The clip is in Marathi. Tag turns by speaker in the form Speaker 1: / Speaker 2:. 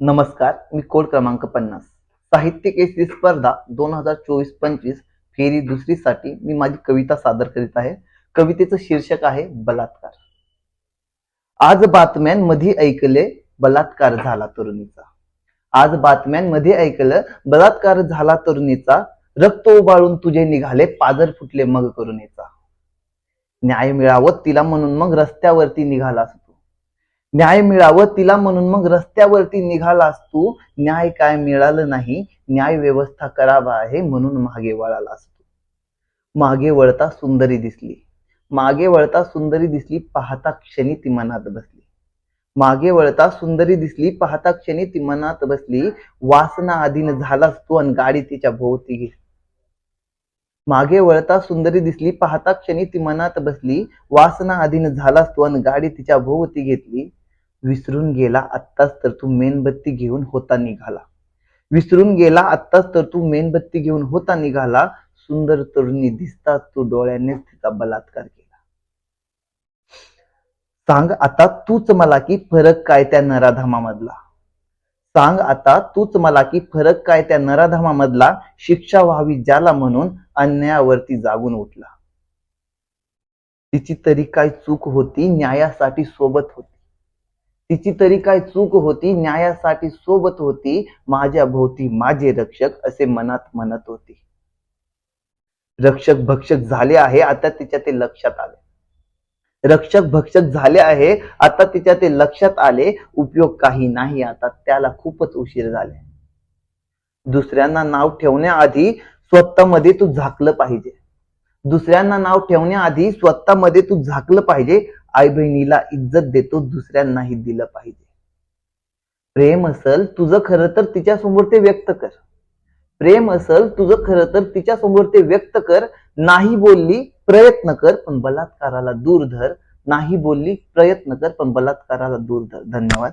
Speaker 1: नमस्कार मी कोड क्रमांक पन्नास. साहित्य केसरी स्पर्धा दोन हजार चोवीस पंचवीस फेरी दुसरीसाठी मी माझी कविता सादर करीत आहे. कवितेचं शीर्षक आहे बलात्कार. आज बातम्यांमध्ये ऐकले बलात्कार झाला तरुणीचा. आज बातम्यांमध्ये ऐकलं बलात्कार झाला तरुणीचा. रक्त उबाळून तुझे निघाले पाजर फुटले मग करुणीचा. न्याय मिळावं तिला म्हणून मग रस्त्यावरती निघालास न्याय मिळावं तिला म्हणून मग रस्त्यावरती निघालास तू. न्याय काय मिळालं नाही न्याय व्यवस्था करावा आहे म्हणून मागे वळालास तू. मागे वळता सुंदरी दिसली. मागे वळता सुंदरी दिसली पाहता क्षणी ती मनात बसली. मागे वळता सुंदरी दिसली पाहता क्षणी ती मनात बसली. वासना अधीन झालास तू आणि गाडी तिच्या भोवती घेतली मागे वळता सुंदरी दिसली पाहता क्षणी ती मनात बसली. वासना अधीन झालास तू आणि गाडी तिच्या भोवती घेतली. विसरून गेला आत्ताच तर तू मेणबत्ती घेऊन होता निघाला. विसरून गेला आत्ताच तर तू मेणबत्ती घेऊन होता निघाला. सुंदर तरुणी दिसताच तू डोळ्यानेच तिचा बलात्कार केला. सांग आता तूच मला की फरक काय त्या नराधामामधला? सांग आता तूच मला की फरक काय त्या नराधामामधला? शिक्षा व्हावी ज्याला म्हणून अन्यायावरती जागून उठला. तिची तरी काय चूक होती? न्यायासाठी सोबत होती. तिची तरी काय चूक होती न्यायासाठी सोबत होती माझ्या भोवती माझे रक्षक असे मनात म्हणत होती. रक्षक भक्षक झाले आहे आता तिच्या ते लक्षात आले. रक्षक भक्षक झाले आहे आता तिच्या ते लक्षात आले उपयोग काही नाही आता त्याला खूपच उशीर झाले. दुसऱ्यांना नाव ठेवण्याआधी स्वतःमध्ये तू झाकलं पाहिजे. दुसऱ्यांना नाव ठेवण्याआधी स्वतःमध्ये तू झाकलं पाहिजे. आई बहिणीला इज्जत देतो दुसऱ्यांनाही दिलं पाहिजे. प्रेम असल तुझं खरं तर तिच्या समोर ते व्यक्त कर. प्रेम असल तुझं खरं तर तिच्या समोर ते व्यक्त कर. नाही बोलली प्रयत्न कर पण बलात्काराला दूर धर. नाही बोलली प्रयत्न कर पण बलात्काराला दूर धर. धन्यवाद.